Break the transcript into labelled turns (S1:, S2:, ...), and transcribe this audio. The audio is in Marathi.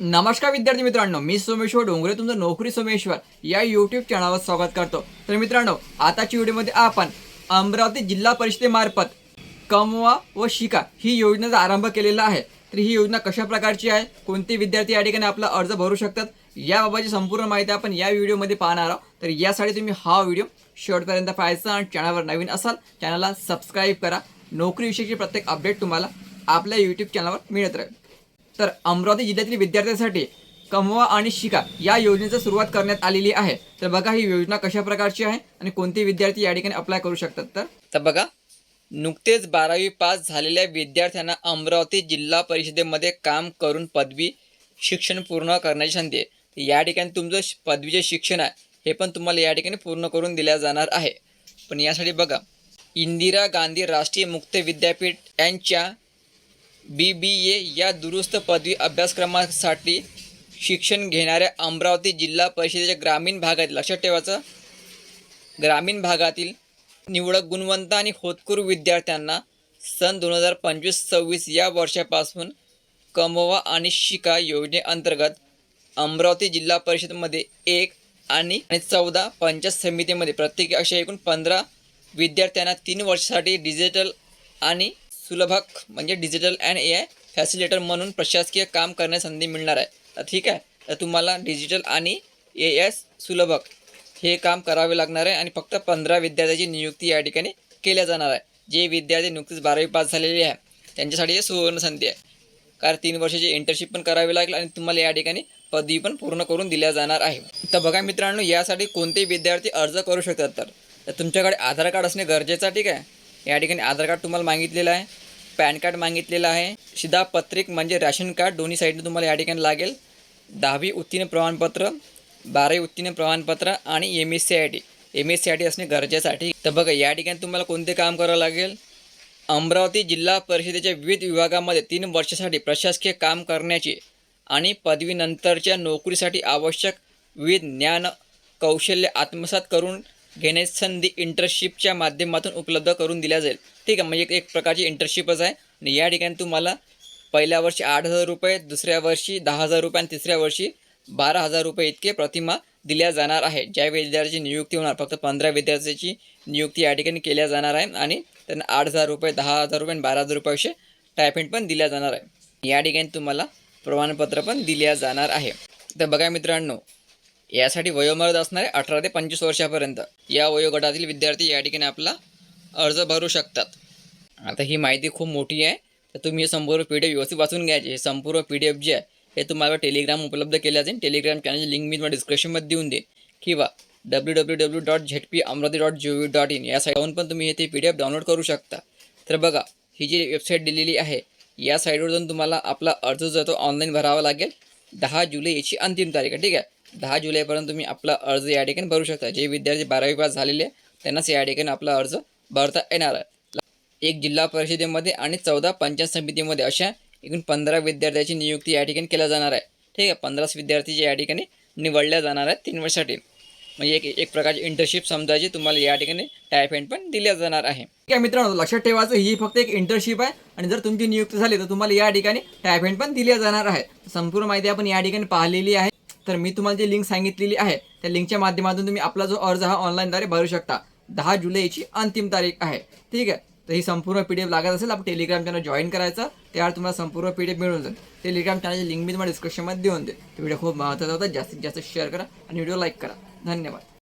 S1: नमस्कार विद्यार्थी मित्रांनो मी सोमेश्वर डोंगरे तुमचं नोकरी सोमेश्वर या यूट्यूब चॅनलवर स्वागत करतो. तर मित्रांनो आताच्या व्हिडिओमध्ये आपण अमरावती जिल्हा परिषदेमार्फत कमवा व शिका ही योजनेचा आरंभ केलेला आहे. तर ही योजना कशा प्रकारची आहे? कोणते विद्यार्थी या ठिकाणी आपला अर्ज भरू शकतात? याबाबतची संपूर्ण माहिती आपण या व्हिडिओमध्ये पाहणार आहोत. तर यासाठी तुम्ही हा व्हिडिओ शेवटपर्यंत पाहायचा आणि चॅनलवर नवीन असाल चॅनलला सबस्क्राईब करा. नोकरीविषयीची प्रत्येक अपडेट तुम्हाला आपल्या यूट्यूब चॅनलवर मिळत राहील. तर अमरावती जिल्ह्यातील विद्यार्थ्यांसाठी कमवा आणि शिका या योजनेची सुरुवात करण्यात आलेली आहे. तर बघा ही योजना कशा प्रकारची आहे आणि कोणते विद्यार्थी या ठिकाणी अप्लाय करू शकतात तर? तर बघा नुकतेच बारावी पास झालेल्या विद्यार्थ्यांना अमरावती जिल्हा परिषदेमध्ये काम करून पदवी शिक्षण पूर्ण करण्याची संधी आहे. तर या ठिकाणी तुमचं पदवीचे शिक्षण आहे हे पण तुम्हाला या ठिकाणी पूर्ण करून दिल्या जाणार आहे. पण यासाठी बघा इंदिरा गांधी राष्ट्रीय मुक्त विद्यापीठ यांच्या बी बी ए या दुरुस्त पदवी अभ्यासक्रमासाठी शिक्षण घेणाऱ्या अमरावती जिल्हा परिषदेच्या ग्रामीण भागात लक्षात ठेवायचं ग्रामीण भागातील निवडक गुणवंत आणि होतकूर विद्यार्थ्यांना सन दोन हजार पंचवीस सव्वीस या वर्षापासून कमवा आणि शिका योजनेअंतर्गत अमरावती जिल्हा परिषदमध्ये एक आणि आणि चौदा पंचायत समितीमध्ये प्रत्येकी अशा एकूण पंधरा विद्यार्थ्यांना तीन वर्षासाठी डिजिटल आणि सुलभक म्हणजे digital and A I facilitator म्हणून प्रशासकीय काम करण्यास संधी मिळणार आहे. तर ठीक आहे. तर तुम्हाला डिजिटल आणि ए एस सुलभक हे काम करावे लागणार आहे आणि फक्त पंधरा विद्यार्थ्याची नियुक्ती या ठिकाणी केल्या जाणार आहे. जे विद्यार्थी नुकतीच बारावी पास झालेले आहे त्यांच्यासाठी हे सुवर्ण संधी आहे. कारण तीन वर्षाची इंटर्नशिप पण करावी लागेल आणि तुम्हाला या ठिकाणी पदवी पण पूर्ण करून दिल्या जाणार आहे. तर बघा मित्रांनो यासाठी कोणते विद्यार्थी अर्ज करू शकतात तर? तर तुमच्याकडे आधार कार्ड असणे गरजेचं आहे ठीक आहे. या ठिकाणी आधार कार्ड तुम्हाला मागितलेलं आहे पॅन कार्ड मागितलेलं आहे. शिधापत्रिक म्हणजे रॅशन कार्ड दोन्ही साईडने तुम्हाला या ठिकाणी लागेल. दहावी उत्तीर्ण प्रमाणपत्र बारावी उत्तीर्ण प्रमाणपत्र आणि M S C I T M S C I T असणे गरजेसाठी. तर बघा या ठिकाणी तुम्हाला कोणते काम करावं लागेल? अमरावती जिल्हा परिषदेच्या विविध विभागामध्ये तीन वर्षासाठी प्रशासकीय काम करण्याची आणि पदवीनंतरच्या नोकरीसाठी आवश्यक विविध ज्ञान कौशल्य आत्मसात करून घेण्याची संधी इंटर्नशिपच्या माध्यमातून उपलब्ध करून दिल्या जाईल. ठीक आहे म्हणजे एक- एक प्रकारची इंटर्नशिपच आहे. आणि या ठिकाणी तुम्हाला पहिल्या वर्षी आठ हजार रुपये दुसऱ्या वर्षी दहा हजार रुपये आणि तिसऱ्या वर्षी बारा हजार रुपये इतके प्रतिमा दिल्या जाणार आहे. ज्या विद्यार्थ्याची नियुक्ती होणार फक्त पंधरा विद्यार्थ्याची नियुक्ती या ठिकाणी केल्या जाणार आहे. आणि त्यांना आठ हजार रुपये दहा हजार रुपये आणि बारा हजार रुपये असे टायफेंट पण दिल्या जाणार आहे. या ठिकाणी तुम्हाला प्रमाणपत्र पण दिल्या जाणार आहे. तर बघा मित्रांनो यासाठी वयोमर्यादा असणारे अठरा ते पंचवीस वर्षापर्यंत या वयोगटातील विद्यार्थी या ठिकाणी आपला अर्ज भरू शकतात. आता ही माहिती खूप मोठी आहे. तर तुम्ही हे संपूर्ण पी डी एफ व्यवस्थित वाचून घ्यायचे. हे संपूर्ण पी डी एफ जे आहे हे तुम्हाला टेलिग्राम उपलब्ध केल्या जाईल टेलिग्राम चॅनलची लिंक मी तुम्हाला डिस्क्रिप्शनमध्ये देऊन देईन. किंवा W W W dot Z P Amravati dot G V dot in या साईटवरून पण तुम्ही हे ते पी डी एफ डाउनलोड करू शकता. तर बघा ही जी वेबसाईट दिलेली आहे या साईटवर जाऊन तुम्हाला आपला अर्ज जो आहे तो ऑनलाईन भरावा लागेल. दहा जुलै याची अंतिम तारीख आहे. ठीक आहे? दहा जुलैपर्यंत तुम्ही आपला अर्ज या ठिकाणी भरू शकता. जे विद्यार्थी बारावी पास झालेले त्यांनाच या ठिकाणी आपला अर्ज भरता येणार आहे. एक जिल्हा परिषदेमध्ये आणि चौदा पंचायत समितीमध्ये अशा एकूण पंधरा विद्यार्थ्याची नियुक्ती या ठिकाणी केल्या जाणार आहे. ठीक आहे पंधराच विद्यार्थी जे या ठिकाणी निवडल्या जाणार आहेत तीन वर्षासाठी. म्हणजे एक एक प्रकारची इंटर्नशिप समजायची तुम्हाला या ठिकाणी टायफेंट पण दिल्या जाणार आहे. ठीक आहे मित्रांनो लक्षात ठेवायचं ही फक्त एक इंटर्नशिप आहे आणि जर तुमची नियुक्ती झाली तर तुम्हाला या ठिकाणी टायफेंट पण दिल्या जाणार आहे. संपूर्ण माहिती आपण या ठिकाणी पाहिलेली आहे. तर मी तुम्हाला जी लिंक सांगितलेली आहे त्या लिंकच्या माध्यमातून तुम्ही आपला जो अर्ज हा ऑनलाईनद्वारे भरू शकता. दहा जुलैची अंतिम तारीख आहे. ठीक आहे? तर ही संपूर्ण पी डी एफ लागत असेल आपण टेलिग्राम चॅनल जॉईन करायचं. त्यावर तुम्हाला संपूर्ण पी डी एफ मिळून जाईल. टेलिग्राम चॅनलची लिंक मी तुम्हाला डिस्क्रिप्शनमध्ये देऊन दे व्हिडिओ खूप महत्त्वाचा होता. जास्तीत जास्त शेअर करा आणि व्हिडिओ लाईक करा. धन्यवाद.